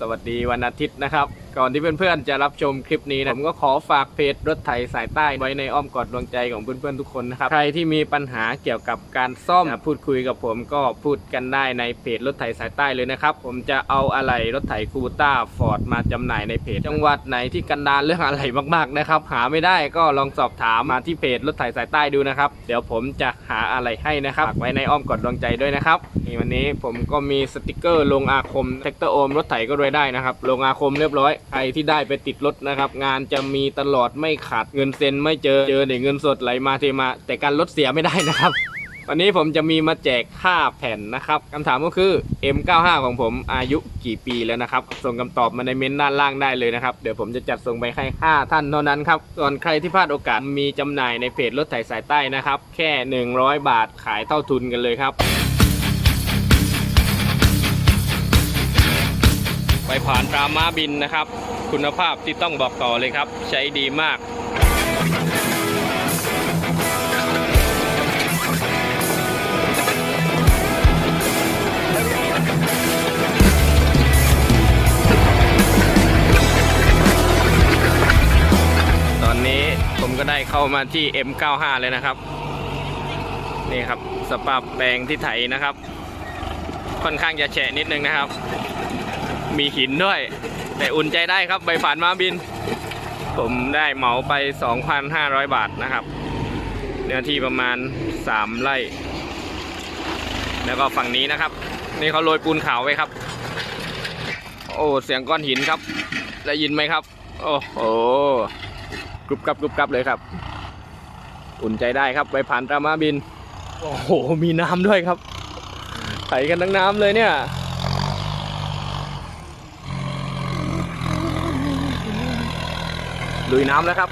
สวัสดีวันอาทิตย์นะครับ ก่อนที่เพื่อนๆจะรับชมคลิปนี้นะผมก็ขอฝากเพจรถไถสายใต้ไว้ในอ้อมกอดดวงใจของเพื่อนๆทุกคนนะครับ ใครที่มีปัญหาเกี่ยวกับการซ่อมนะพูดคุยกับผมก็พูดกันได้ในเพจรถไถสายใต้เลยนะครับ ผมจะเอาอะไรรถไถคูต้าฟอร์ดมาจำหน่ายในเพจ จังหวัดไหนที่กันดารเรื่องอะไรมากๆนะครับหาไม่ได้ก็ลองสอบถามมาที่เพจรถไถสายใต้ดูนะครับเดี๋ยวผมจะหาอะไรให้นะครับฝากไว้ในอ้อมกอดดวงใจด้วยนะครับนี่วันนี้ผมก็มีสติกเกอร์ลงอาคมแท็กเตอร์โอมรถไถก็รวยได้นะครับลงอาคมเรียบร้อยใครที่ได้ไปติดรถนะครับ งานจะมีตลอดไม่ขาดเงินเซ็นไม่เจอเจอแต่เงินสดไหลมาเทมา แต่การลดเสียไม่ได้นะครับ วันนี้ผมจะมีมาแจก 5 แผ่นนะครับคำถามก็คือ M95 ของผมอายุกี่ปีแล้วนะครับ ส่งคำตอบมาในเมนต์ด้านล่างได้เลยนะครับ เดี๋ยวผมจะจัดส่งไปให้ 5 ท่านเท่านั้นครับ ส่วนใครที่พลาดโอกาสมีจำหน่ายในเพจรถไถสายใต้นะครับ แค่ 100 บาทขายเท่าทุนกันเลยครับ ไปผ่านตราม้าบินนะครับ คุณภาพที่ต้องบอกต่อเลยครับ ใช้ดีมากตอนนี้ผมก็ได้เข้ามาที่ M95 เลยนะครับ นี่ครับสภาพแปลงที่ไถนะครับ ค่อนข้างจะแฉะนิดนึงนะครับ มีหินด้วย แต่อุ่นใจได้ครับใบผ่านมาบิน ผมได้เหมาไป 2,500 บาทนะครับ เนื้อที่ประมาณ 3 ไร่ แล้วก็ฝั่งนี้นะครับ นี่เขาโรยปูนขาวไว้ครับ โอ้เสียงก้อนหินครับ ได้ยินไหมครับ โอ้โหกรุบกรับกรุบกรับเลยครับ อุ่นใจได้ครับใบผ่านตรามาบิน โอ้โห มีน้ำด้วยครับไถกันทั้งน้ำเลยเนี่ย ลุยน้ำแล้วครับ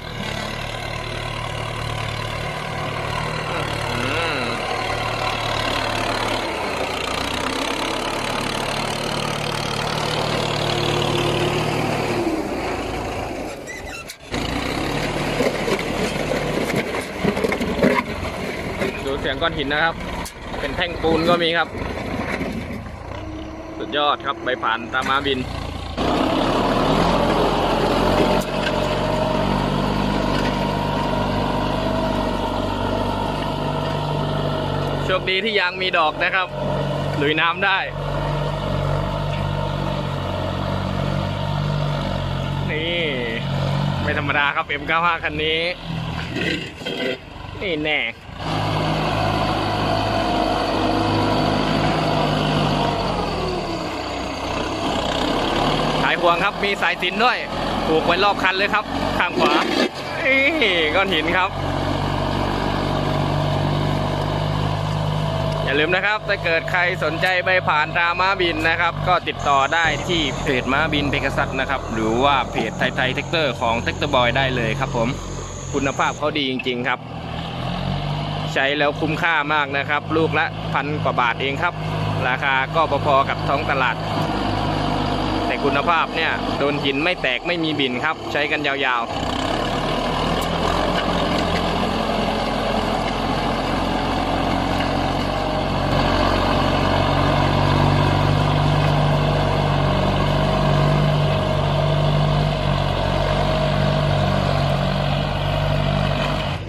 ดูเสียงก้อนหินนะครับ เป็นแท่งปูนก็มีครับ สุดยอดครับใบผ่านตามาบิน โชคดีที่ยางมีดอกนะครับลุยน้ำได้ นี่ ไม่ธรรมดาครับ M95 คันนี้ นี่แน่สายห่วงครับมีสายสินด้วย ผูกไว้รอบคันเลยครับ ข้างขวานี่ก้อนหินครับ อย่าลืมนะครับ ถ้าเกิดใครสนใจไปผ่านตราม้าบินนะครับ ก็ติดต่อได้ที่เพจม้าบินเพกซัสนะครับ หรือว่าเพจไทยไทยเทคเตอร์ของเทคเตอร์บอยได้เลยครับผม คุณภาพเขาดีจริง ๆ ครับ ใช้แล้วคุ้มค่ามากนะครับ ลูกละพันกว่าบาทเองครับ ราคาก็พอๆกับท้องตลาด แต่คุณภาพเนี่ยโดนหินไม่แตกไม่มีบินครับ ใช้กันยาวๆ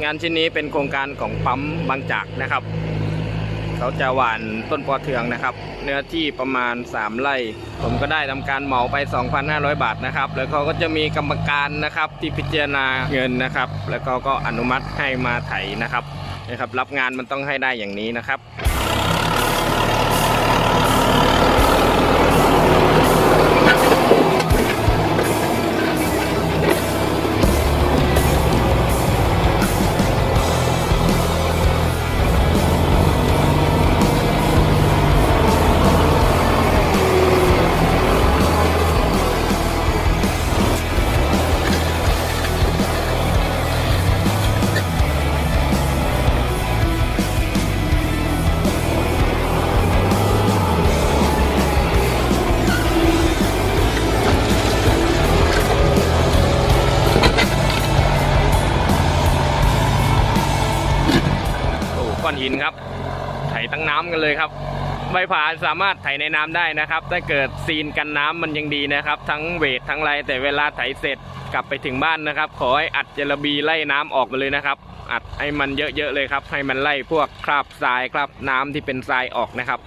านชิ้นนี้เป็นโครงการของปั๊มบางจากนะครับ เขาจะหว่านต้นปอเทืองนะครับ เนื้อที่ประมาณ 3ไร่ ผมก็ได้ทำการเหมาไป 2,500 บาทนะครับ แล้วเขาก็จะมีกรรมการนะครับที่พิจารณาเงินนะครับ แล้วเขาก็อนุมัติให้มาไถนะครับนะครับ รับงานมันต้องให้ได้อย่างนี้นะครับ ก้อนหินครับ ไถตั้งน้ำกันเลยครับ ใบผาสามารถไถในน้ำได้นะครับ ถ้าเกิดซีนกันน้ำมันยังดีนะครับ ทั้งเวททั้งไรแต่เวลาไถเสร็จกลับไปถึงบ้านนะครับ ขอให้อัดเจลาบีไล่น้ำออกมาเลยนะครับ อัดให้มันเยอะๆเลยครับ ให้มันไล่พวกคราบทรายครับน้ำที่เป็นทรายออกนะครับ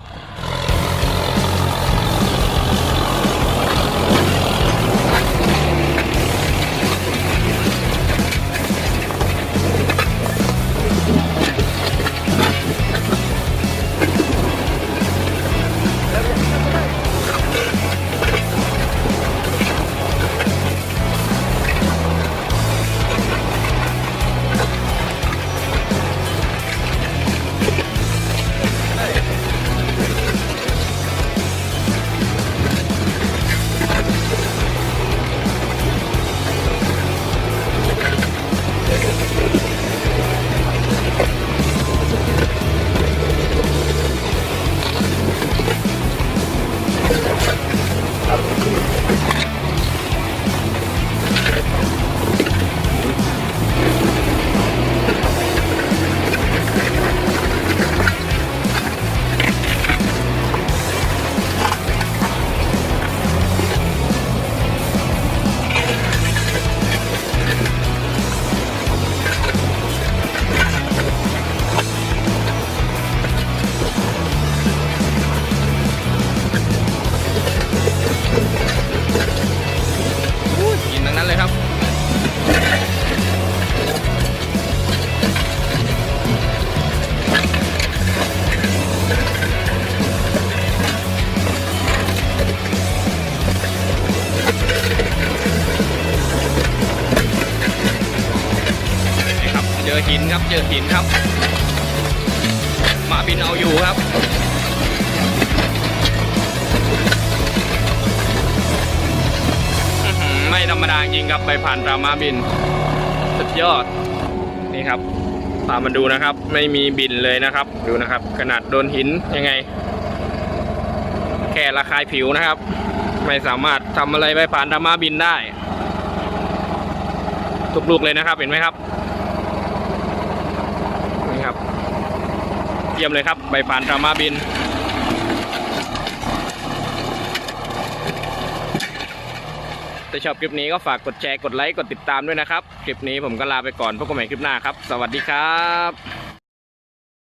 นครับ เจอหินครับ มาบินเอาอยู่ครับ ไม่ธรรมดาจริงครับไปผ่านรามาบิน สุดยอด นี่ครับ ตามมาดูนะครับ ไม่มีบินเลยนะครับ ดูนะครับ ขนาดโดนหินยังไง แค่ระคายผิวนะครับ ไม่สามารถทำอะไรไปผ่านรามาบินได้ทุกลูกเลยนะครับ เห็นไหมครับ นี่ครับ เยี่ยมเลยครับ ใบผ่านรามาบิน ถ้าชอบคลิปนี้ก็ฝากกดแชร์ กดไลค์ กดติดตามด้วยนะครับ คลิปนี้ผมก็ลาไปก่อนพบกันใหม่คลิปหน้าครับ สวัสดีครับ